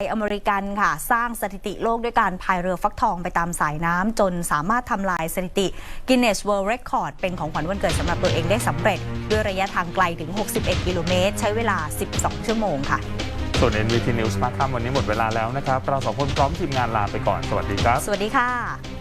อเมริกันค่ะ สร้างสถิติโลกด้วยการพายเรือฟักทองไปตามสายน้ำจนสามารถทำลายสถิติ Guinness World Record เป็นของขวัญวันเกิดสำหรับตัวเองได้สำเร็จ ด้วยระยะทางไกลถึง 61 กิโลเมตร ใช้เวลา 12 ชั่วโมงค่ะ ส่วน NVT News มาค่ำวันนี้หมดเวลาแล้วนะครับ เราสองคนพร้อมทีมงานลาไปก่อน สวัสดีครับ สวัสดีค่ะ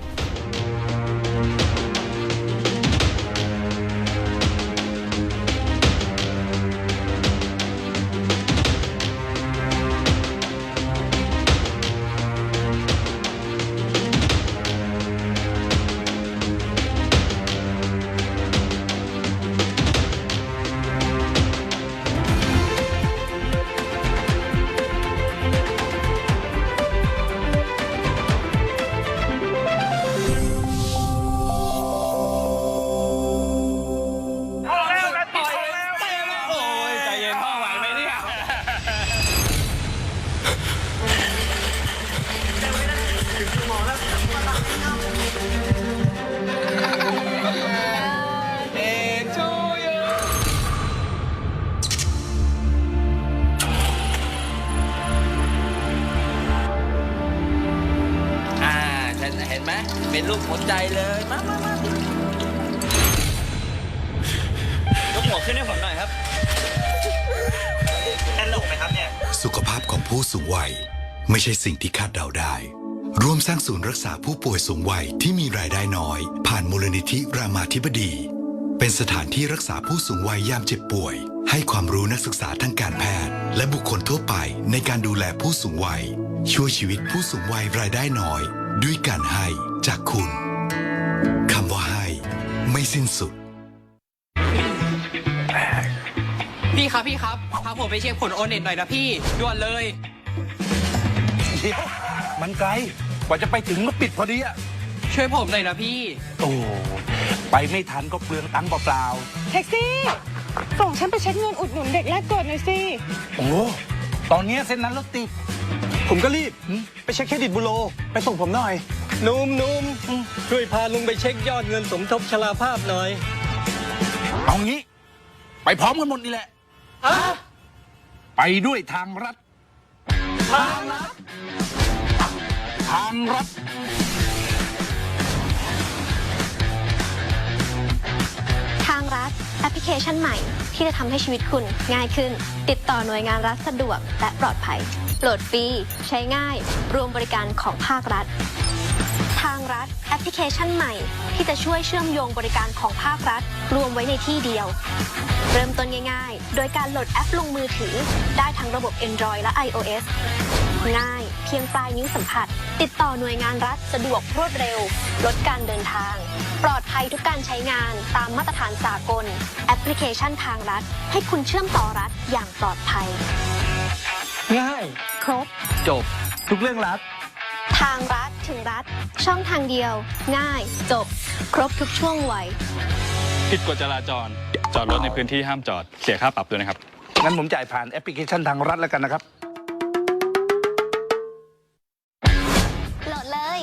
เป็นรูปหัวใจเลยมามามายกหัวขึ้นให้ผมหน่อยครับแน่นหนกไหมครับเนี่ยสุขภาพของผู้สูงวัย ไม่ใช่สิ่งที่คาดเดาได้ ร่วมสร้างศูนย์รักษาผู้ป่วยสูงวัยที่มีรายได้น้อย ผ่านมูลนิธิรามาธิบดี เป็นสถานที่รักษาผู้สูงวัยยามเจ็บป่วย ให้ความรู้นักศึกษาทางการแพทย์ และบุคคลทั่วไปในการดูแลผู้สูงวัย ช่วยชีวิตผู้สูงวัยรายได้น้อย ด้วยการให้จากคุณคำว่าให้ไม่สิ้นสุด พี่ครับพี่ครับพาผมไปเช็คผลโอเน็ตหน่อยนะพี่ด่วนเลย เดี๋ยวมันไกล กว่าจะไปถึงก็ปิดพอดีอะช่วยผมหน่อยนะพี่ โอ้ไปไม่ทันก็เปลืองตังค์เปล่าแท็กซี่ ส่งฉันไปเช็คเงินอุดหนุนเด็กแรกเกิดหน่อยสิๆโอ้ตอนเนี้ยเส้นนั้นรถติด ผมก็รีบไปเช็คเครดิตบูโรไปส่งผมหน่อย นุ่มนุ่มช่วยพาลุงไปเช็คยอดเงินสมทบชราภาพหน่อย เอางี้ ไปพร้อมกันหมดนี่แหละ ไปด้วยทางรัฐ ทางรัฐ ทางรัฐ เคชันใหม่ ที่จะทำให้ชีวิตคุณง่ายขึ้น ติดต่อหน่วยงานรัฐสะดวกและปลอดภัย โหลดฟรี ใช้ง่าย รวมบริการของภาครัฐ ทางรัฐแอปพลิเคชันใหม่ ที่จะช่วยเชื่อมโยงบริการของภาครัฐ รวมไว้ในที่เดียว เริ่มต้นง่ายๆ โดยการโหลดแอปลงมือถือ ได้ทั้งระบบ Android และ iOS ง่ายเพียงปลายนิ้วสัมผัส ติดต่อหน่วยงานรัฐสะดวกรวดเร็ว ลดการเดินทาง ปลอดภัยทุกการใช้งานตามมาตรฐานสากล แอปพลิเคชันทางรัฐ ให้คุณเชื่อมต่อรัฐอย่างปลอดภัย ง่าย ครบ จบ ทุกเรื่องรัฐ ทางรัฐถึงรัฐ ช่องทางเดียว ง่าย จบ ครบทุกช่วงวัยผิดกฎจราจร จอดรถในพื้นที่ห้ามจอด เสียค่าปรับด้วยนะครับ งั้นผมจ่ายผ่านแอปพลิเคชันทางรัฐแล้วกันนะครับ โหลดเลย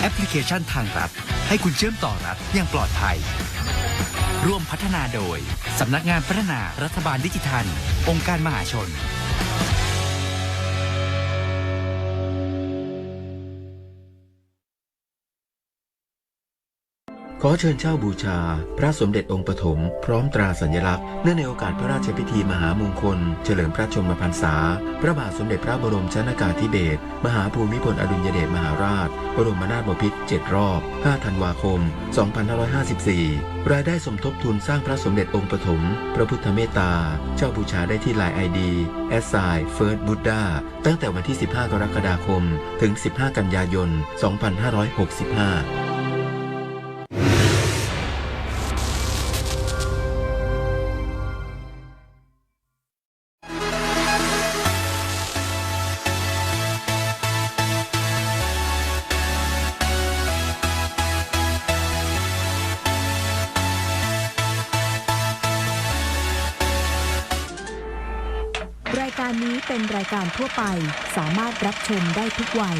แอปพลิเคชันทางรัฐ ให้คุณเชื่อมต่อรัฐอย่างปลอดภัย ร่วมพัฒนาโดย สำนักงานพัฒนารัฐบาลดิจิทัล องค์การมหาชน ขอเชิญเช่าบูชา พระสมเด็จองค์ปฐมพร้อมตราสัญลักษณ์เนื่องในโอกาสพระราชพิธีมหามงคล เฉลิมพระชนมพรรษา พระบาทสมเด็จพระบรมชนากาธิเบศรมหาภูมิพลอดุลยเดชมหาราช บรมนาถบพิตร7รอบ 5 ธันวาคม 2554 รายได้สมทบทุนสร้างพระสมเด็จองค์ปฐมพระพุทธเมตตา เช่าบูชาได้ที่ไลน์ไอดีแอสไซเฟิร์สบุตดาตั้งแต่วันที่ 15 กรกฎาคม ถึง 15 กันยายน 2565 การนี้เป็นรายการทั่วไป สามารถรับชมได้ทุกวัย